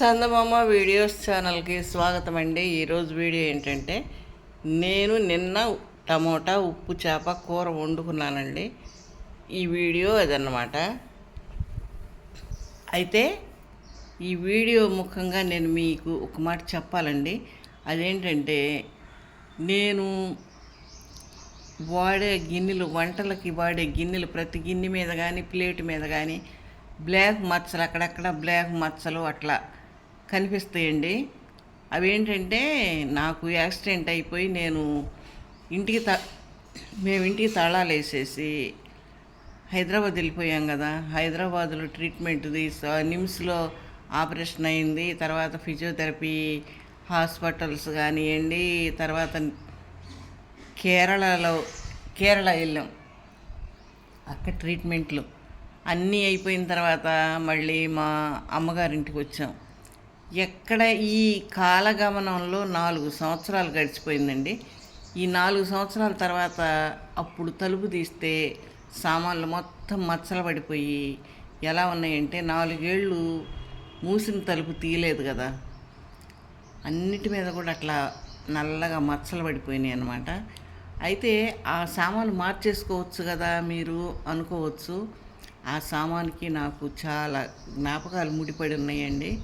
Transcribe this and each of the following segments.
చందమామ videos ఛానల్కి స్వాగతం అండి ఈరోజు వీడియో ఏంటంటే నేను నిన్న టమోటా ఉప్పు చేప కూర వండుకున్నానండి. ఈ వీడియో అదన్నమాట. అయితే ఈ వీడియో ముఖంగా నేను మీకు ఒక మాట చెప్పాలండి. అదేంటంటే నేను వాడే గిన్నెలు వంటలకి వాడే గిన్నెలు ప్రతి గిన్నె మీద కానీ ప్లేట్ మీద కానీ బ్లాక్ మచ్చలు అక్కడక్కడ బ్లాక్ మచ్చలు అట్లా కనిపిస్తాయండి. అవి ఏంటంటే నాకు యాక్సిడెంట్ అయిపోయి నేను ఇంటికి త మేము ఇంటికి తాళాలు వేసేసి హైదరాబాద్ వెళ్ళిపోయాం కదా. హైదరాబాద్లో ట్రీట్మెంట్ది స- నిమ్స్లో ఆపరేషన్ అయింది. తర్వాత ఫిజియోథెరపీ హాస్పిటల్స్ కానివ్వండి తర్వాత కేరళలో కేరళ వెళ్ళాం. అక్కడ ట్రీట్మెంట్లు అన్నీ అయిపోయిన తర్వాత మళ్ళీ మా అమ్మగారింటికి వచ్చాం. ఎక్కడ ఈ కాలగమనంలో నాలుగు సంవత్సరాలు గడిచిపోయిందండి. ఈ నాలుగు సంవత్సరాల తర్వాత అప్పుడు తలుపు తీస్తే సామాన్లు మొత్తం మచ్చలు పడిపోయి ఎలా ఉన్నాయంటే నాలుగేళ్ళు మూసిన తలుపు తీయలేదు కదా. అన్నిటి మీద కూడా అట్లా నల్లగా మచ్చలు పడిపోయినాయి అనమాట అయితే ఆ సామాను మార్చేసుకోవచ్చు కదా మీరు అనుకోవచ్చు. ఆ సామాన్కి నాకు చాలా జ్ఞాపకాలు ముడిపడి ఉన్నాయండి.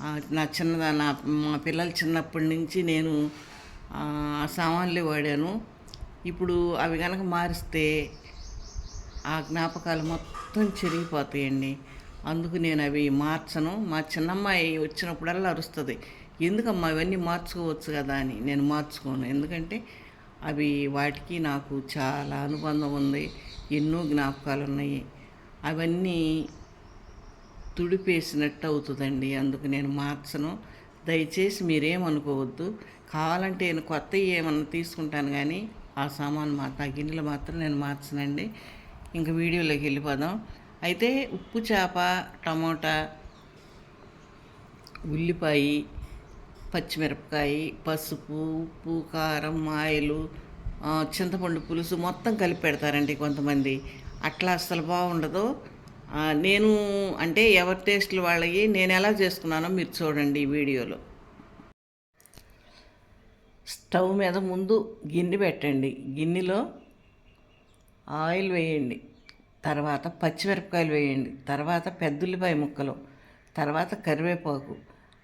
నా చిన్నదా నా మా పిల్లలు చిన్నప్పటి నుంచి నేను సామాన్లు సామాన్లే వాడాను. ఇప్పుడు అవి కనుక మారిస్తే ఆ జ్ఞాపకాలు మొత్తం చెరిగిపోతాయండి. అందుకు నేను అవి మార్చను. మా చిన్నమ్మాయి వచ్చినప్పుడల్లా అరుస్తుంది. ఎందుకమ్మా ఇవన్నీ మార్చుకోవచ్చు కదా అని నేను మార్చుకోను. ఎందుకంటే అవి వాటికి నాకు చాలా అనుబంధం ఉంది. ఎన్నో జ్ఞాపకాలు ఉన్నాయి. అవన్నీ తుడిపేసినట్టు అవుతుందండి అందుకు నేను మార్చను. దయచేసి మీరేమనుకోవద్దు. కావాలంటే నేను కొత్త ఏమన్నా తీసుకుంటాను కానీ ఆ సామాన్ మాత్రం ఆ గిన్నెలు మాత్రం నేను మార్చనండి. ఇంక వీడియోలోకి వెళ్ళిపోదాం. అయితే ఉప్పు చేప టమోటా ఉల్లిపాయ పచ్చిమిరపకాయ పసుపు ఉప్పు కారం ఆయిలు చింతపండు పులుసు మొత్తం కలిపి పెడతారండి కొంతమంది. అట్లా అస్సలు బాగుండదు. నేను అంటే ఎవరి టేస్ట్లు వాళ్ళవి నేను ఎలా చేసుకున్నానో మీరు చూడండి ఈ వీడియోలో. స్టవ్ మీద ముందు గిన్నె పెట్టండి. గిన్నెలో ఆయిల్ వేయండి. తర్వాత పచ్చిమిరపకాయలు వేయండి. తర్వాత పెద్దుల్లిపాయ ముక్కలు. తర్వాత కరివేపాకు.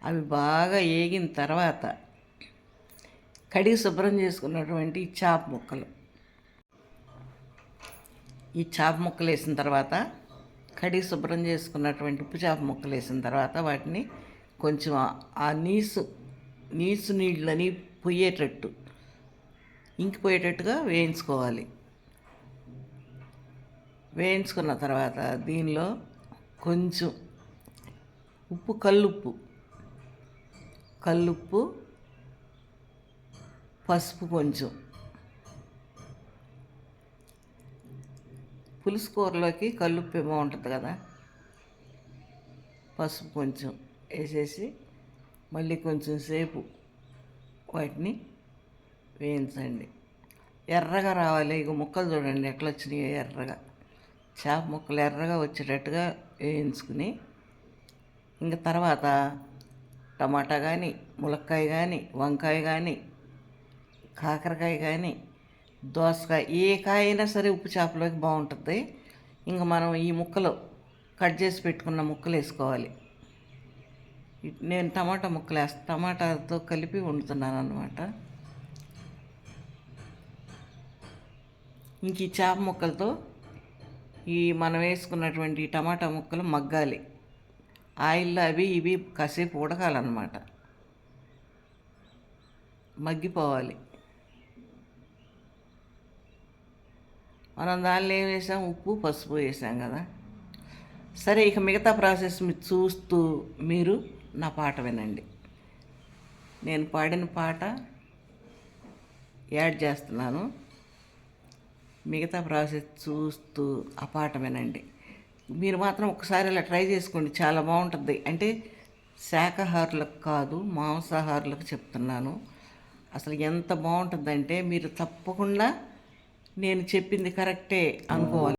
అవి బాగా వేగిన తర్వాత కడిగి శుభ్రం చేసుకున్నటువంటి చాప ముక్కలు. ఈ చాప ముక్కలు వేసిన తర్వాత కడిగి శుభ్రం చేసుకున్నటువంటి ఉప్పు చేప ముక్కలు వేసిన తర్వాత వాటిని కొంచెం ఆ- నీసు నీసు నీళ్ళని పొయ్యేటట్టు ఇంకిపోయేటట్టుగా వేయించుకోవాలి. వేయించుకున్న తర్వాత దీనిలో కొంచెం ఉప్పు కల్లుప్పు కల్లుప్పు పసుపు కొంచెం పులుసు కూరలోకి కల్లుప్పు బాగుంటుంది కదా. పసుపు కొంచెం వేసేసి మళ్ళీ కొంచెం సేపు వాటిని వేయించండి. ఎర్రగా రావాలి. ఇక ముక్కలు చూడండి ఎట్లా వచ్చినాయో ఎర్రగా. చేప ముక్కలు ఎర్రగా వచ్చేటట్టుగా వేయించుకుని ఇంకా తర్వాత టమాటా కానీ ములక్కాయ కానీ వంకాయ కానీ కాకరకాయ కానీ దోసకాయ ఏ కాయ అయినా సరే ఉప్పు చేపలోకి బాగుంటుంది. ఇంకా మనం ఈ ముక్కలు కట్ చేసి పెట్టుకున్న ముక్కలు వేసుకోవాలి. నేను టమాటా ముక్కలు వేస్తాను టమాటాతో కలిపి వండుతున్నాను అనమాట ఇంక ఈ చేప ముక్కలతో ఈ మనం వేసుకున్నటువంటి టమాటా ముక్కలు మగ్గాలి. ఆయిల్లో అవి ఇవి కాసేపు ఉడకాలన్నమాట. మగ్గిపోవాలి. మనం దానిలో ఏం వేసాం? ఉప్పు పసుపు వేసాం కదా. సరే ఇక మిగతా ప్రాసెస్ మీరు చూస్తూ మీరు నా పాట వినండి. నేను పాడిన పాట యాడ్ చేస్తున్నాను. మిగతా ప్రాసెస్ చూస్తూ ఆ పాట వినండి. మీరు మాత్రం ఒకసారి ఇలా ట్రై చేసుకోండి. చాలా బాగుంటుంది. అంటే శాకాహారులకు కాదు మాంసాహారులకు చెప్తున్నాను. అసలు ఎంత బాగుంటుందంటే మీరు తప్పకుండా నేను చెప్పింది కరెక్టే అనుకోవాలి.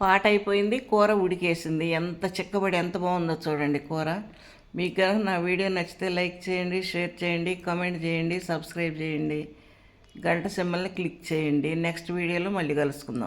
పాట అయిపోయింది కూర ఉడికేసింది. ఎంత చిక్కబడి ఎంత బాగుందో చూడండి కూర. మీకు కనుక నా వీడియో నచ్చితే లైక్ చేయండి షేర్ చేయండి కామెంట్ చేయండి సబ్స్క్రైబ్ చేయండి. గంట సింబల్ని క్లిక్ చేయండి. నెక్స్ట్ వీడియోలో మళ్ళీ కలుసుకుందాం.